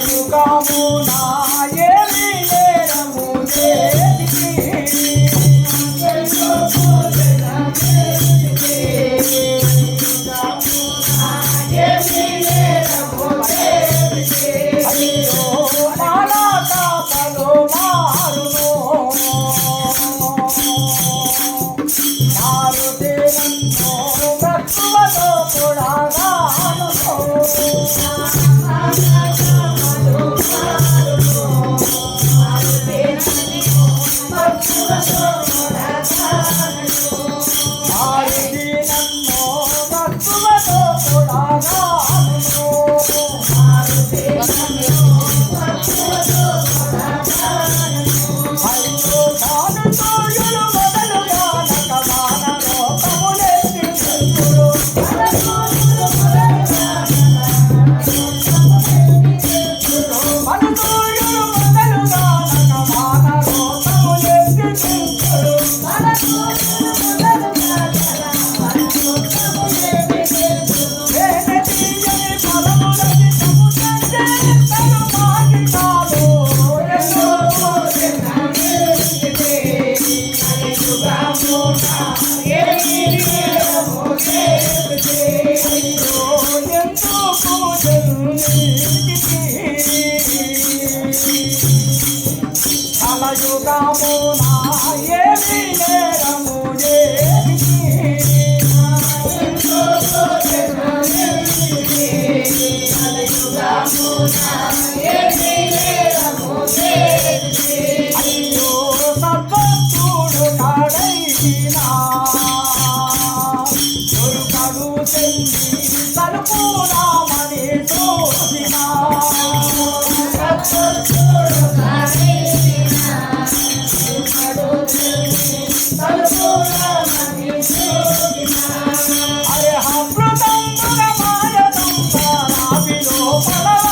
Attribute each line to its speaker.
Speaker 1: జన్మించితి?
Speaker 2: Pastor.
Speaker 1: కాము నా ఏమి నేరము అయ్యో సర్వత్తుడు కాడైనా కొడుకడు చెల్లి అరే అమృతం మాయ సంసారాభిలో పడవ